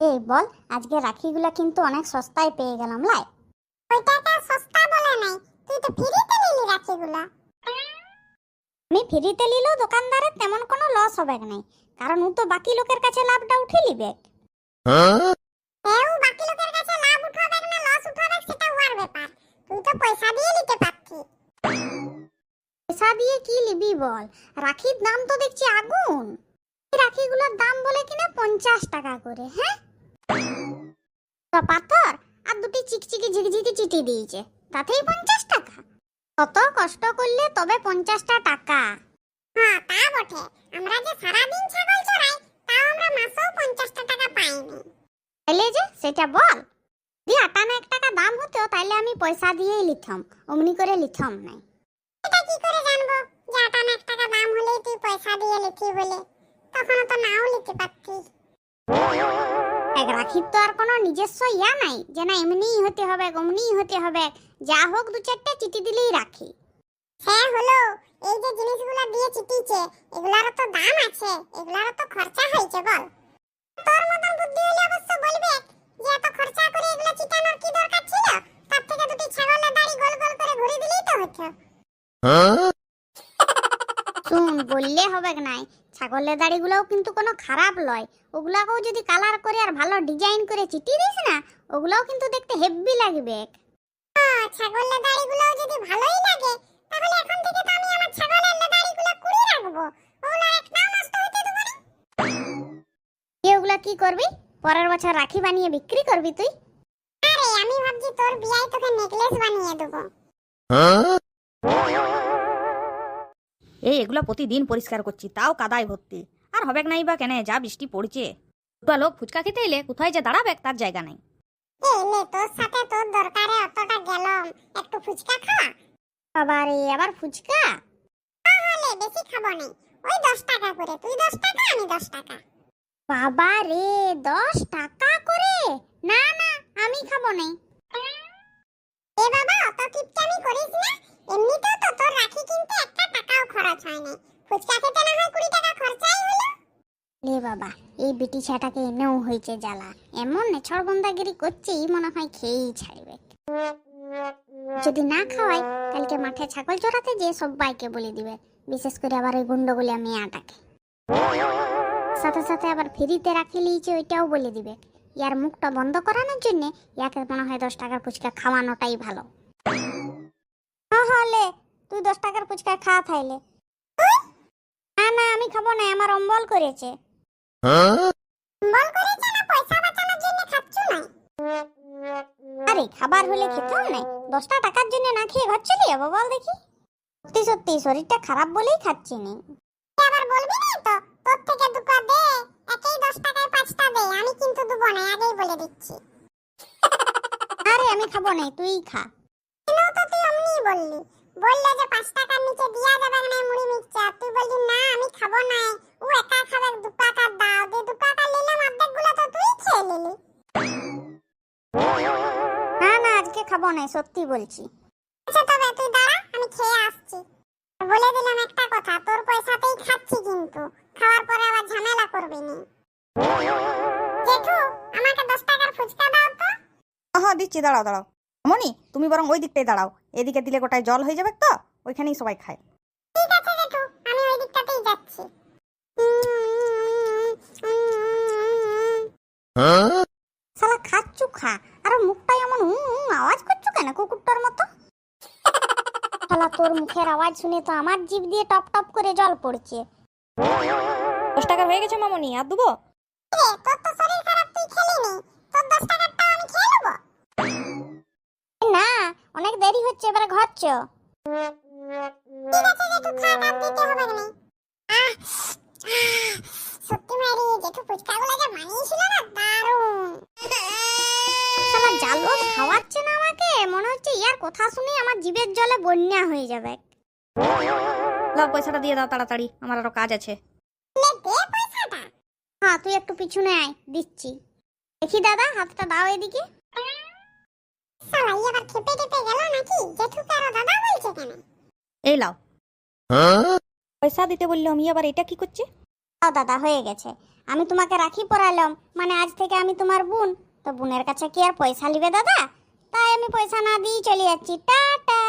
এই বল আজকে রাখিগুলা কিন্তু অনেক সস্তায় পেয়ে গেলাম লাই। ওইটাকে সস্তা বলে নাই তুই তো ফ্রিতে নিলি রাখিগুলা। আমি ফ্রিতে নিলেও দোকানদারের তেমন কোনো লস হবে নাই কারণ ও তো বাকি লোকের কাছে লাভটা উঠে নিবে। এও বাকি লোকের কাছে লাভ উঠাবে না লস উঠাবে সেটা ওর ব্যাপার। তুই তো পয়সা দিয়ে নিতে পারছিস পয়সা দিয়ে কি নিবি বল? রাখির দাম তো দেখছি আগুন। রাখিগুলোর দাম বলে কিনা পঞ্চাশ টাকা করে হ্যাঁ? তো পাথর আর দুটি চিকচিকি ঝিকঝিকি চিঠি দিয়েছে। তাতেই পঞ্চাশ টাকা। কত কষ্ট করলে তবে পঞ্চাশটা টাকা। হ্যাঁ তা বটে। আমরা যে সারাদিন ছাগল চড়াই, তাও আমরা মাসেও পঞ্চাশটা টাকা পাইনি। তাইলে যে, সেটা বল। যদি আটানা এক টাকা দাম হতো, তাইলে আমি পয়সা দিয়েই লিথাম অমনি করে লিথাম নাই। এটা কি করে জানব? যে আটানা এক টাকা দাম হলেই তুই পয়সা দিয়ে লিখি বলে। তখন তো নাও লিখতে পারতিস রাখির তো আর কোনো নিজস্ব ইয়া নাই যে না এমনিই হতে হবে অমনিই হতে হবে। যা হোক দু চারটে চিঠি দিলেই রাখি। সে হলো। এই যে জিনিসগুলো দিয়ে চিটিছে এগুলারও তো দাম আছে এগুলারও তো খরচা হয়েছে বল। তোর মতন বুদ্ধি হলে অবশ্য বলবে যে এত খরচা করে এগুলো চিটানোর কি দরকার ছিল? তার থেকে দুটি ছাগলের দাড়ি গোল গোল করে ঘুরে দিলেই তো হতো। শুন বললে হবে নাই? ছাগলের দাড়িগুলোও কিন্তু কোনো খারাপ লয়। ওগুলাকেও যদি কালার করে আর ভালো ডিজাইন করে চিটি দিস না ওগুলাও কিন্তু দেখতে হেভি লাগবে। ছাগলের দাড়িগুলোও যদি ভালোই লাগে তাহলে এখন থেকে তো আমি আমার ছাগলের দাড়িগুলো কুড়িয়ে রাখব। ওগুলো একটাও নষ্ট হতে দেবো না। তুই কি করবি? পরের বছর রাখি বানিয়ে বিক্রি করবি তুই? আরে আমি ভাবছি তোর বিয়ায় তোকে নেকলেস বানিয়ে দেবো। এই এগুলো প্রতিদিন পরিষ্কার করছি, তাও কাদায় ভর্তি। আর হবে নাই বা কেন, যা বৃষ্টি পড়ছে। দুটো লোক ফুচকা খেতে এলে কোথায় যে দাঁড়াবে তার জায়গা নাই। তোর সাথে তোর ফুচকা খাওয়া আবার ফুচকা? না। টাকা তুই দশ টাকা, আমি টাকা। বাবা রে দশ টাকা করে? না না, আমি খাব নাই না ফুচকা খেতে না হয় কুড়ি টাকা খরচাই হলো। লে বাবা এই বিটি ছাটাকে এনেও হয়েছে জ্বালা। এমন করছে এই মনে হয় খেয়েই ছাড়বে। যদি না খাওয়াই কালকে মাঠে ছাগল চড়াতে যে সবাইকে বলে দিবে। বিশেষ করে আবার ওই মেয়াটাকে। সাথে সাথে আবার ফ্রিতে রাখি লিয়েছে ওইটাও বলে দিবে। ইয়ার মুখটা বন্ধ করানোর জন্য ইয়াকে মনে হয় দশ টাকার ফুচকা খাওয়ানোটাই ভালো। তুই দশ টাকার ফুচকা খাওয়া থাইলে আমি খাব না আমার অম্বল করেছে। বল করেছে না পয়সা বাঁচানোর জন্য খাচ্ছু না? আরে খাবার হলে খেতেও নাই। দশটা টাকার জন্য না খেয়ে ঘর চলে যাব বল দেখি। সত্যি সত্যি শরীরটা খারাপ বলেই খাচ্ছি নি। আবার বলবি না তো তোর থেকে দুটো দে একেই দশ টাকায় পাঁচটা দে আমি কিন্তু দেবো না আগেই বলে দিচ্ছি। আরে আমি খাব না তুই খা। কেন তো তুই অমনি বললি। বললে যে পাঁচ টাকার নিচে খাব না সত্যি বলছি। আচ্ছা তবে তুই দাঁড়া, আমি খেয়ে আসছি। বলে দিলাম একটা কথা, তোর পয়সাতেই খাচ্ছি কিন্তু, খাওয়ার পরে আবার ঝামেলা করবি নি। জেঠু, আমাকে দশ টাকার ফুচকা দাও তো। হ্যাঁ দিচ্ছি, দাঁড়াও দাঁড়াও। মনি তুমি বরং ওই দিকটাই দাঁড়াও। এদিকে দিলে গোটায় জল হয়ে যাবে তো, ওইখানেই সবাই খায় ঠিক আছে জেঠু আমি ওই দিকটাতেই যাচ্ছি শালা খাচ্ছু খা। আর মুখটাই এমন আওয়াজ করছ কেন কুকুরটার মতো? শালা তোর মুখের আওয়াজ শুনে তো আমার জিভ দিয়ে টপ টপ করে জল পড়ছে। দশ টাকার হয়ে গেছে মামনি আর দেবো? নি। অনেক দেরি হচ্ছে এবারে ঘর চ সত্যি মারি জেঠু ফুচকাগুলো যে বানিয়েছিল না দারুণ। খাওয়াচ্ছে না আমাকে মনে হচ্ছে ইয়ার কথা শুনে আমার জিভের জলে বন্যা হয়ে যাবে। লাও পয়সাটা দিয়ে দাও তাড়াতাড়ি আমার আরও কাজ আছে। লে দে পয়সাটা। হ্যাঁ তুই একটু পিছনে আয় দিচ্ছি। দেখি দাদা হাতটা দাও এদিকে। শালা ই আবার খেপে টেপে গেল নাকি? জেঠু কারও দাদা বলছে কেন? এই লাও। পয়সা দিতে বললাম আমি আবার এটা কি করছে? তাও দাদা হয়ে গেছে। আমি তোমাকে রাখি পরালাম মানে আজ থেকে আমি তোমার বোন। তো বোনের কাছে কি আর পয়সা নিবে দাদা? তাই আমি পয়সা না দিয়ে চলে যাচ্ছি। টাটা।